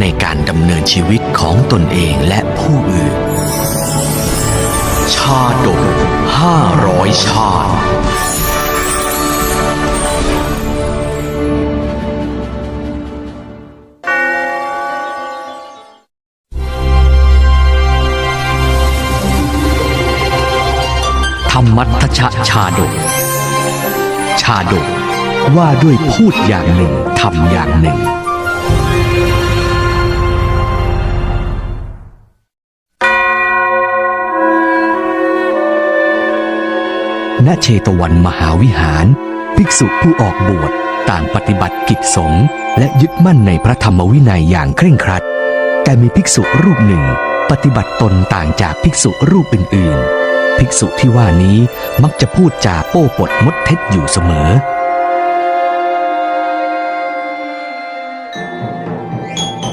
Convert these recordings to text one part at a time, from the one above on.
ในการดำเนินชีวิตของตนเองและผู้อื่น ชาดกห้าร้อยชาติธรรมัทชชาดก ชาดกว่าด้วยพูดอย่างหนึ่งทำอย่างหนึ่ง ณเชตวันมหาวิหาร ภิกษุผู้ออกบวชต่างปฏิบัติกิจสงฆ์และยึดมั่นในพระธรรมวินัยอย่างเคร่งครัด แต่มีภิกษุรูปหนึ่ง ปฏิบัติตนต่างจากภิกษุรูปอื่น ๆ ภิกษุที่ว่านี้มักจะพูดจาโป้ปดมดเท็จอยู่เสมอ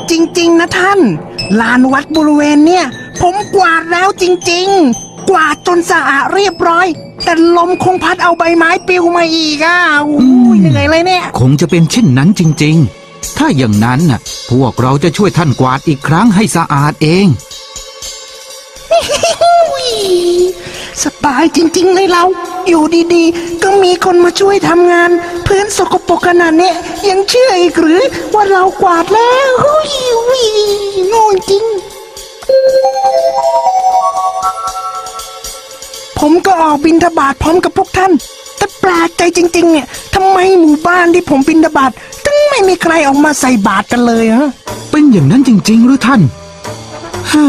จริง ๆ นะท่าน ลานวัดบริเวณเนี่ย ผมกวาดแล้วจริง ๆ กวาดจนสะอาดเรียบร้อย แต่ลมคงพัดเอาใบไม้ปลิวมาอีกอะโอ้ยเหนื่อยเลยเนี่ย คงจะเป็นเช่นนั้นจริง ๆ ถ้าอย่างนั้นน่ะ พวกเราจะช่วยท่านกวาดอีกครั้งให้สะอาดเองอุ๊ยสบายจริง ๆ เลยเรา อยู่ดีๆ ก็มีคนมาช่วยทำงาน พื้นสกปรกขนาดเนี้ยยังเชื่ออีกหรือว่าเรากวาดแล้วอุ๊ยอุ๊ยโง่จริง ผมก็ออกบินทบาทพร้อมกับพวกท่าน แต่แปลกใจจริง ๆ เนี่ยทำไมหมู่บ้านที่ผมบินทบาทถึงไม่มีใครออกมาใส่บาตรกันเลยฮะเป็นอย่างนั้นจริง ๆ หรือท่านฮ่า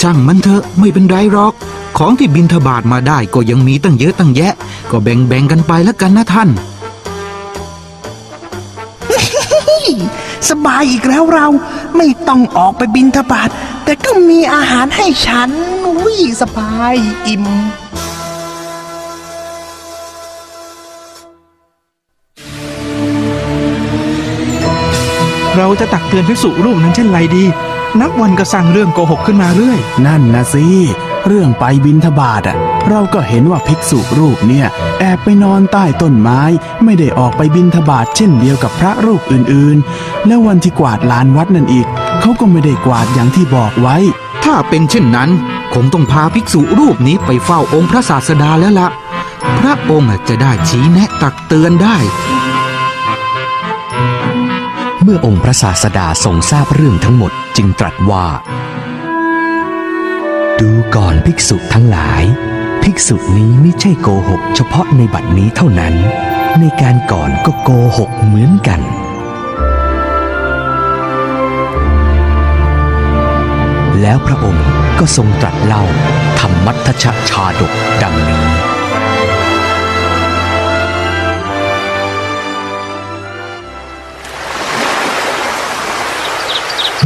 ช่างมันเถอะไม่เป็นไรหรอก ของที่บินทบาทมาได้ก็ยังมีตั้งเยอะตั้งแยะ ก็แบ่งๆกันไปแล้วกันนะท่าน สบายอีกแล้วเราไม่ต้องออกไปบินทบาท แต่ก็มีอาหารให้ฉันอุ้ยสบายอิ่ม เราจะตักเตือนภิกษุรูปนั้นเช่นไรดี นับวันก็สร้างเรื่องโกหกขึ้นมาเรื่อย นั่นนะสิ เรื่องไปบินทบาทอะ เราก็เห็นว่าภิกษุรูปเนี่ย แอบไปนอนใต้ต้นไม้ ไม่ได้ออกไปบินทบาทเช่นเดียวกับพระรูปอื่นๆ แล้ววันที่กวาดลานวัดนั่นอีก เขาก็ไม่ได้กวาดอย่างที่บอกไว้ ถ้าเป็นเช่นนั้นคงต้องพาภิกษุรูปนี้ไปเฝ้าองค์พระศาสดาแล้วละพระองค์จะได้ชี้แนะตักเตือนได้ เมื่อองค์พระศาสดาทรงทราบเรื่องทั้งหมดจึงตรัสว่า ดูก่อนภิกษุทั้งหลาย ภิกษุนี้ไม่ใช่โกหก เฉพาะในบัดนี้เท่านั้น ในการก่อนก็โกหกเหมือนกัน แล้วพระองค์ก็ทรงตรัสเล่าธรรมัทชชาดกดังนี้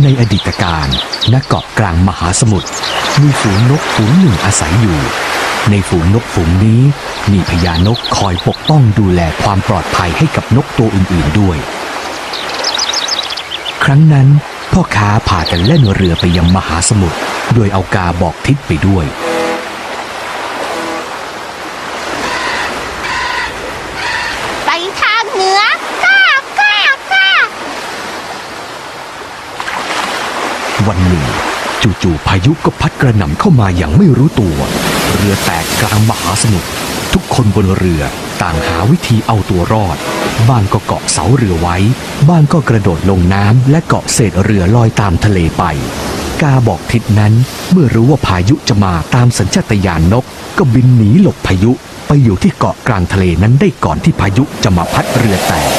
ในอดีตการณเกาะกลางมหาสมุทรมีฝูงนกฝูงหนึ่งอาศัยอยู่ ในฝูงนกฝูงนี้ มีพญานกคอยปกป้องดูแลความปลอดภัยให้กับนกตัวอื่นๆด้วย ครั้งนั้น พ่อค้าพากันเล่นเรือไปยังมหาสมุทรโดยเอากาบอกทิศไปด้วย ไปทางเหนือก้าก้าก้าวันหนึ่ง จู่ๆพายุก็พัดกระหน่ำเข้ามาอย่างไม่รู้ตัว เรือแตกกลางมหาสมุทรทุกคนบนเรือ ต่างหาวิธีเอาตัวรอด บ้างก็เกาะเสาเรือไว้ บ้างก็กระโดดลงน้ำและเกาะเศษเรือลอยตามทะเลไป กาบอกทิศนั้นเมื่อรู้ว่าพายุจะมาตามสัญชาตญาณนก ก็บินหนีหลบพายุไปอยู่ที่เกาะกลางทะเลนั้นได้ก่อนที่พายุจะมาพัดเรือแตก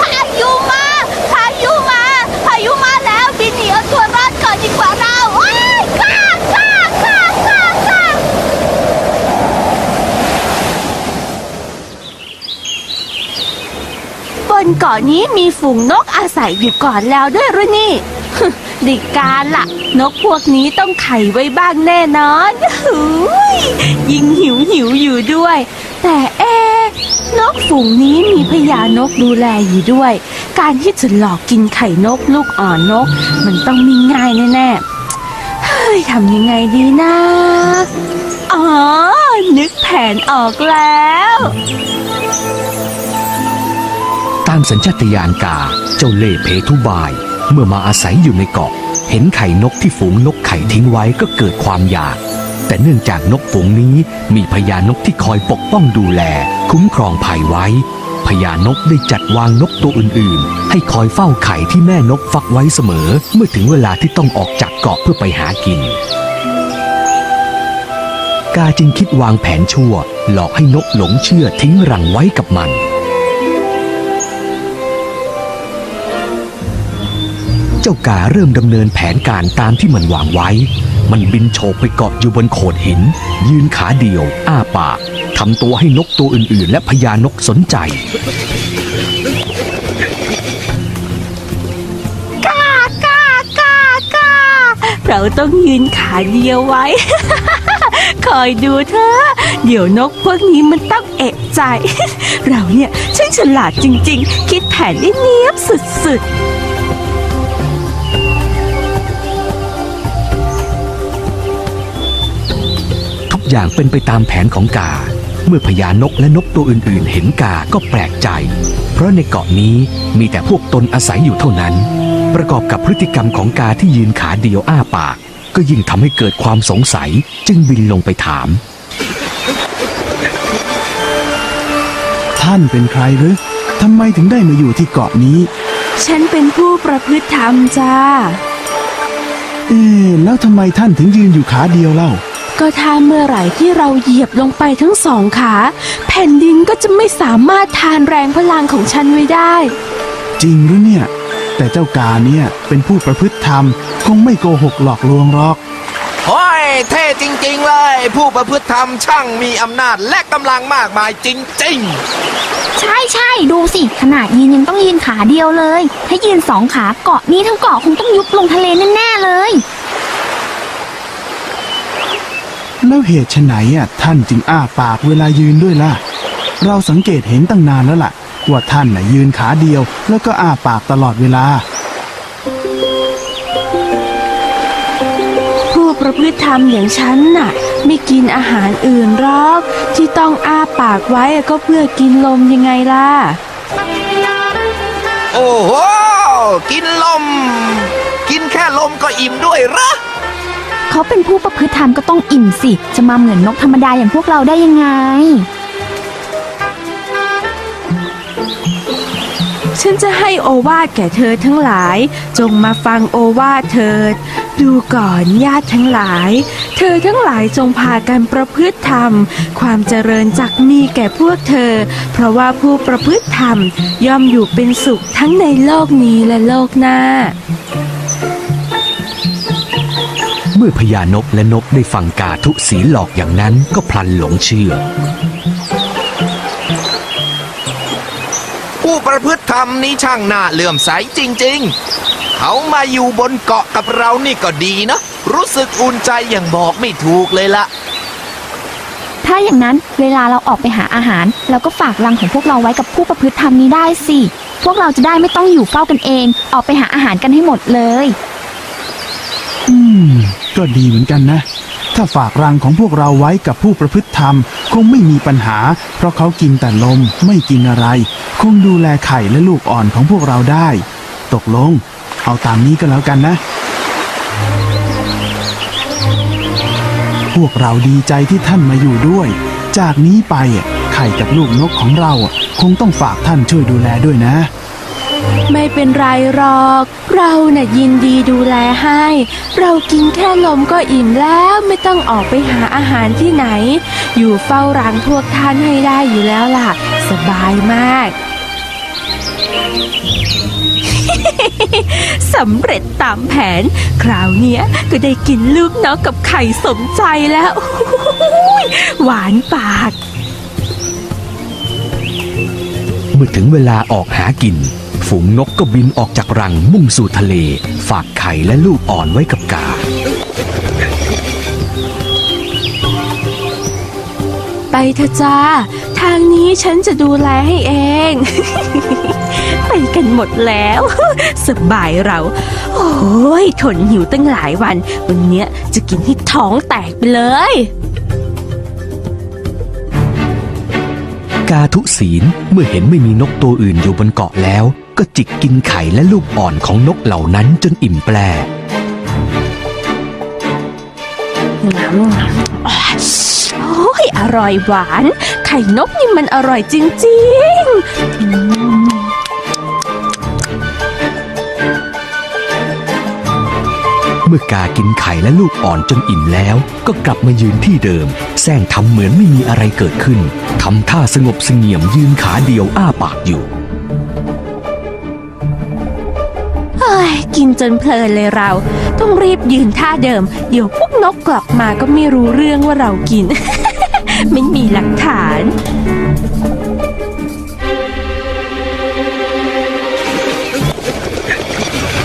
พายุมา พายุมา พายุมาแล้วบินหนีเอาตัวรอดก่อนดีกว่าเราโอ้ยก้าก้าก้าก้าก้า ฝน เกาะนี้มีฝูงนกอาศัยอยู่ก่อนแล้วด้วยหรือนี่ ดิการล่ะ นกพวกนี้ต้องไข่ไว้บ้างแน่นอนหูยยิงหิวหิวอยู่ด้วย แต่เอะนกฝูงนี้มีพญานกดูแลอยู่ด้วย การที่จะหลอกกินไข่นกลูกอ่อนนก มันต้องมีง่ายแน่ๆเฮ้ยทำยังไงดีนะอ๋อนึกแผนออกแล้ว ตามสัญชาตญาณกาเจ้าเล่เพทุบาย เมื่อมาอาศัยอยู่ในเกาะ เห็นไข่นกที่ฝูงนกไข่ทิ้งไว้ก็เกิดความอยาก แต่เนื่องจากนกฝูงนี้มีพญานกที่คอยปกป้องดูแล คุ้มครองภัยไว้พญานกได้จัดวางนกตัวอื่นๆ ให้คอยเฝ้าไข่ที่แม่นกฟักไว้เสมอ เมื่อถึงเวลาที่ต้องออกจากเกาะเพื่อไปหากิน กาจึงคิดวางแผนชั่ว หลอกให้นกหลงเชื่อทิ้งรังไว้กับมัน จ้ากาเริ่มดำเนินแผนการตามที่มันวางไว้ มันบินโฉบไปเกาะอยู่บนโขดหิน ยืนขาเดียว อ้าปากทำตัวให้นกตัวอื่น ๆ และพญานกสนใจกากากากาเราต้องยืนขาเดียวไว้ คอยดูเธอ เดี๋ยวนกพวกนี้มันต้องเอะใจ เราเนี่ยช่างฉลาดจริง ๆ คิดแผนได้เนียบสุดทุ อย่างเป็นไปตามแผนของกา เมื่อพญานกและนกตัวอื่นๆ เห็นกาก็แปลกใจ เพราะในเกาะนี้มีแต่พวกตนอาศัยอยู่เท่านั้น ประกอบกับพฤติกรรมของกาที่ยืนขาเดียวอ้าปาก ก็ยิ่งทำให้เกิดความสงสัยจึงบินลงไปถาม ท่านเป็นใครหรือทำไมถึงได้มาอยู่ที่เกาะนี้ๆฉันเป็นผู้ประพฤติธรรมจ้า เอ๊ะแล้วทำไมท่านถึงยืนอยู่ขาเดียวเล่า ก็ถ้าเมื่อไหร่ที่เราเหยียบลงไปทั้งสองขา แผ่นดินก็จะไม่สามารถทานแรงพลังของฉันไว้ได้ จริงหรือเนี่ย แต่เจ้ากาเนี่ยเป็นผู้ประพฤติธรรม คงไม่โกหกหลอกลวงหรอกโอ้ยเท่จริง ๆ เลย ผู้ประพฤติธรรมช่างมีอำนาจและกำลังมากมายจริงๆใช่ใช่ดูสิ ขนาดยืนยังต้องยืนขาเดียวเลย ถ้ายืนสองขาเกาะนี้ทั้งเกาะคงต้องยุบลงทะเลแน่ๆเลย แล้วเหตุไฉนอะท่านจึงอ้าปากเวลายืนด้วยล่ะ เราสังเกตเห็นตั้งนานแล้วล่ะว่าท่านน่ะยืนขาเดียว แล้วก็อ้าปากตลอดเวลา ผู้ประพฤติธรรมอย่างฉันน่ะ ไม่กินอาหารอื่นหรอกที่ต้องอ้าปากไว้ก็เพื่อกินลมยังไงล่ะ โอ้โห กินลม กินแค่ลมก็อิ่มด้วยเหรอ เขาเป็นผู้ประพฤติธรรมก็ต้องอิ่มสิ จะมาเหมือนนกธรรมดาอย่างพวกเราได้ยังไง ฉันจะให้โอวาทแก่เธอทั้งหลาย จงมาฟังโอวาทเถิด ดูก่อนญาติทั้งหลาย เธอทั้งหลายจงพากันประพฤติธรรม ความเจริญจักมีแก่พวกเธอ เพราะว่าผู้ประพฤติธรรมย่อมอยู่เป็นสุขทั้งในโลกนี้และโลกหน้า มื่อพญานกและนกได้ฟังกาทุศีหลอกอย่างนั้นก็พลันหลงเชื่อ ผู้ประพฤติธรรมนี้ช่างน่าเลื่อมใสจริง ๆ เขามาอยู่บนเกาะกับเรานี่ก็ดีนะ รู้สึกอุ่นใจอย่างบอกไม่ถูกเลยละถ้าอย่างนั้นเวลาเราออกไปหาอาหาร เราก็ฝากรังของพวกเราไว้กับผู้ประพฤติธรรมนี้ได้สิ พวกเราจะได้ไม่ต้องอยู่เฝ้ากันเอง ออกไปหาอาหารกันให้หมดเลย อืม ก็ดีเหมือนกันนะ ถ้าฝากรังของพวกเราไว้กับผู้ประพฤติธรรม คงไม่มีปัญหา เพราะเขากินแต่ลมไม่กินอะไร คงดูแลไข่และลูกอ่อนของพวกเราได้ ตกลง เอาตามนี้ก็แล้วกันนะ พวกเราดีใจที่ท่านมาอยู่ด้วย จากนี้ไปไข่กับลูกนกของเราคงต้องฝากท่านช่วยดูแลด้วยนะ ไม่เป็นไรหรอก เราน่ะยินดีดูแลให้ เรากินแค่ลมก็อิ่มแล้วไม่ต้องออกไปหาอาหารที่ไหน อยู่เฝ้ารังพวกท่านให้ได้อยู่แล้วล่ะ สบายมากสำเร็จตามแผน คราวเนี้ยก็ได้กินลูกนกกับไข่สมใจแล้ว หวานปาก เมื่อถึงเวลาออกหากิน ฝูงนกก็บินออกจากรังมุ่งสู่ทะเล ฝากไข่และลูกอ่อนไว้กับกา ไปเถอะจ้า ทางนี้ฉันจะดูแลให้เอง ไปกันหมดแล้ว สบายเรา โอ้ยทนหิวตั้งหลายวัน วันเนี้ยจะกินให้ท้องแตกไปเลย กาทุศีลเมื่อเห็นไม่มีนกตัวอื่นอยู่บนเกาะแล้ว ก็จิกกินไข่และลูกอ่อนของนกเหล่านั้นจนอิ่มแปรโอ้ยอร่อยหวาน ไข่นกนี่มันอร่อยจริงๆอืมเมื่อกากินไข่และลูกอ่อนจนอิ่มแล้ว ก็กลับมายืนที่เดิมแซงทำเหมือนไม่มีอะไรเกิดขึ้นทำท่าสงบเสงี่ยมยืนขาเดียวอ้าปากอยู่ ฮ้ยกินจนเพลินเลยเรา ต้องรีบยืนท่าเดิม เดี๋ยวพวกนกกลับมาก็ไม่รู้เรื่องว่าเรากิน ไม่มีหลักฐาน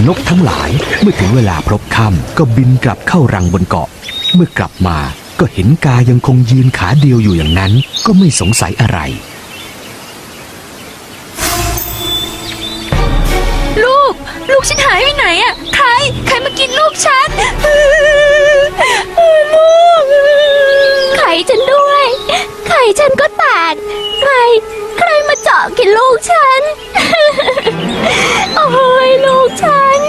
นกทั้งหลายเมื่อถึงเวลาพบค่ำก็บินกลับเข้ารังบนเกาะ เมื่อกลับมาก็เห็นกายังคงยืนขาเดียวอยู่อย่างนั้น ก็ไม่สงสัยอะไร ลูกฉันหายไปไหนอะใคร ใครมากินลูกฉันลูกไข่ฉันด้วย ไข่ฉันก็แตกใคร ใครมาเจาะกินลูกฉัน โอ้ยลูกฉัน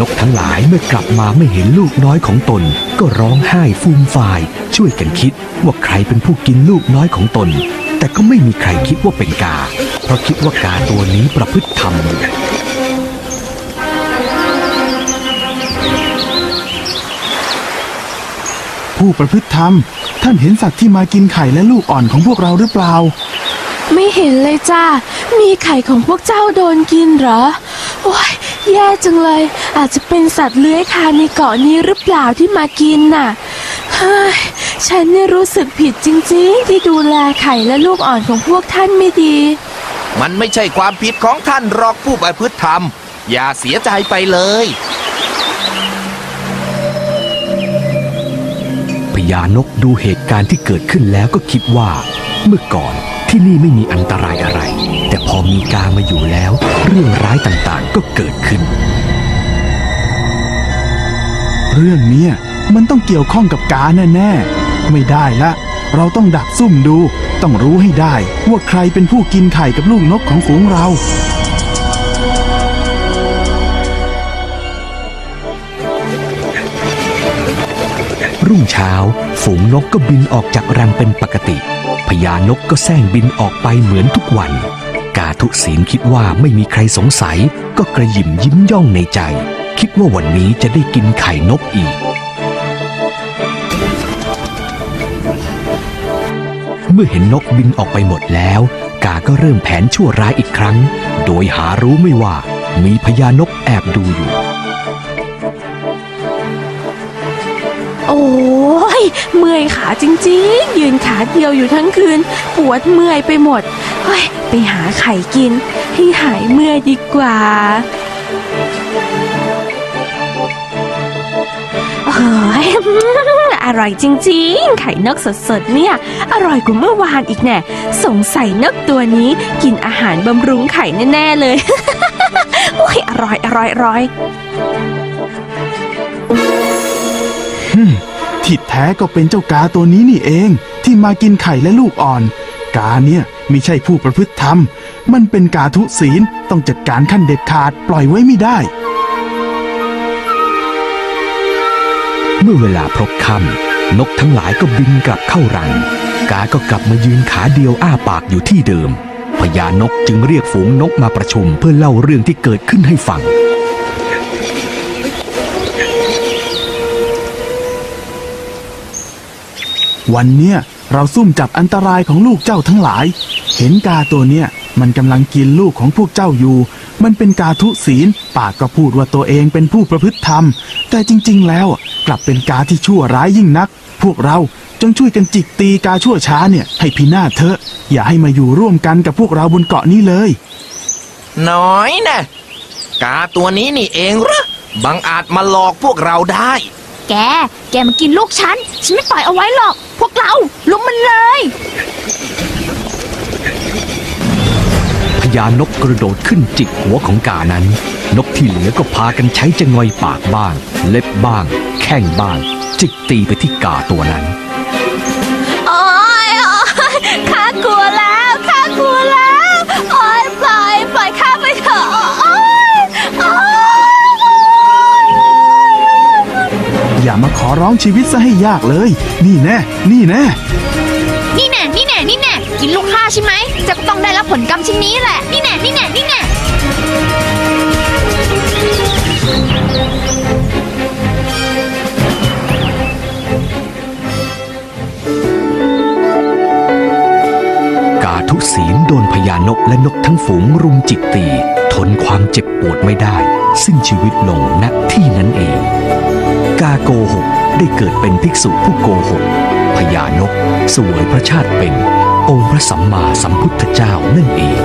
นกทั้งหลายเมื่อกลับมาไม่เห็นลูกน้อยของตน ก็ร้องไห้ฟูมฟาย ช่วยกันคิดว่าใครเป็นผู้กินลูกน้อยของตน แต่ก็ไม่มีใครคิดว่าเป็นกา เพราะคิดว่ากาตัวนี้ประพฤติธรรมอยู่ผู้ประพฤติธรรม ท่านเห็นสัตว์ที่มากินไข่และลูกอ่อนของพวกเราหรือเปล่า ไม่เห็นเลยจ้ามีไข่ของพวกเจ้าโดนกินเหรอ โอ้ยแย่จังเลย อาจจะเป็นสัตว์เลื้อยคลานในเกาะนี้หรือเปล่าที่มากินน่ะ เฮ้ย ฉันนี่รู้สึกผิดจริงๆ ที่ดูแลไข่และลูกอ่อนของพวกท่านไม่ดี มันไม่ใช่ความผิดของท่านหรอกผู้ประพฤติธรรม อย่าเสียใจไปเลยพญานกดูเหตุการณ์ที่เกิดขึ้นแล้วก็คิดว่า เมื่อก่อนที่นี่ไม่มีอันตรายอะไร แต่พอมีกามาอยู่แล้ว เรื่องร้ายต่างๆก็เกิดขึ้น เรื่องเนี้ยมันต้องเกี่ยวข้องกับกาแน่ๆ ไม่ได้ละ เราต้องดักซุ่มดู ต้องรู้ให้ได้ ว่าใครเป็นผู้กินไข่กับลูกนกของฝูงเรา รุ่งเช้า ฝูงนกก็บินออกจากรังเป็นปกติพญานกก็แซงบินออกไปเหมือนทุกวัน กาทุศีลคิดว่าไม่มีใครสงสัย ก็กระยิมยิ้มย่องในใจ คิดว่าวันนี้จะได้กินไข่นกอีก เมื่อเห็นนกบินออกไปหมดแล้ว กาก็เริ่มแผนชั่วร้ายอีกครั้ง โดยหารู้ไม่ว่ามีพญานกแอบดูอยู่ โอ้ยเมื่อยขาจริงๆ ยืนขาเดียวอยู่ทั้งคืน ปวดเมื่อยไปหมดเฮ้ยไปหาไข่กิน ให้หายเมื่อยดีกว่าเฮ้ย อร่อยจริงๆ ไข่นกสดๆ เนี่ย อร่อยกว่าเมื่อวานอีกแน่ สงสัยนกตัวนี้กินอาหารบำรุงไข่แน่ๆเลย โอ้ยอร่อยอร่อยอร่อยที่แท้ก็เป็นเจ้ากาตัวนี้นี่เอง ที่มากินไข่และลูกอ่อน กาเนี่ยไม่ใช่ผู้ประพฤติธรรม มันเป็นกาทุศีลต้องจัดการขั้นเด็ดขาดปล่อยไว้ไม่ได้ เมื่อเวลาพบค่ำนกทั้งหลายก็บินกลับเข้ารัง กาก็กลับมายืนขาเดียวอ้าปากอยู่ที่เดิมพญานกจึงเรียกฝูงนกมาประชุมเพื่อเล่าเรื่องที่เกิดขึ้นให้ฟัง วันเนี้ยเราซุ่มจับอันตรายของลูกเจ้าทั้งหลาย เห็นกาตัวเนี้ยมันกำลังกินลูกของพวกเจ้าอยู่ มันเป็นกาทุศีล ปากก็พูดว่าตัวเองเป็นผู้ประพฤติธรรม แต่จริง ๆ แล้ว กลับเป็นกาที่ชั่วร้ายยิ่งนัก พวกเราจงช่วยกันจิกตีกาชั่วช้าเนี่ยให้พินาศเถอะ อย่าให้มาอยู่ร่วมกันกับพวกเราบนเกาะนี้เลย น้อยนะกาตัวนี้นี่เองเหรอบังอาจมาหลอกพวกเราได้ แก แกมากินลูกฉัน ฉันไม่ปล่อยเอาไว้หรอก พวกเราลุมมันเลย พญานกกระโดดขึ้นจิกหัวของกานั้น นกที่เหลือก็พากันใช้จะงอยปากบ้าง เล็บบ้าง แข้งบ้าง จิกตีไปที่กาตัวนั้น โอ๊ยโอ๊ยข้ากลัวแล้วข้ากลัวแล้ว โอ๊ยปล่อยปล่อยข้าไปเถอะโอ๊ยโอ๊ยอย่ามาขอร้องชีวิตซะให้ยากเลย นี่แน่ นี่แน่ นี่แน่นี่แน่นี่แน่กินลูกข้าใช่ไหมเจะก็ต้องได้รับผลกรรมชิ้นนี้แหละ นี่แน่นี่แน่นี่แน่ ญานกและนกทั้งฝูงรุมจิกตี ทนความเจ็บปวดไม่ได้ สิ้นชีวิตลงณที่นั้นเอง กาโกหกได้เกิดเป็นภิกษุผู้โกหกพญานกสวยพระชาติเป็น องค์พระสัมมาสัมพุทธเจ้านั่นเอง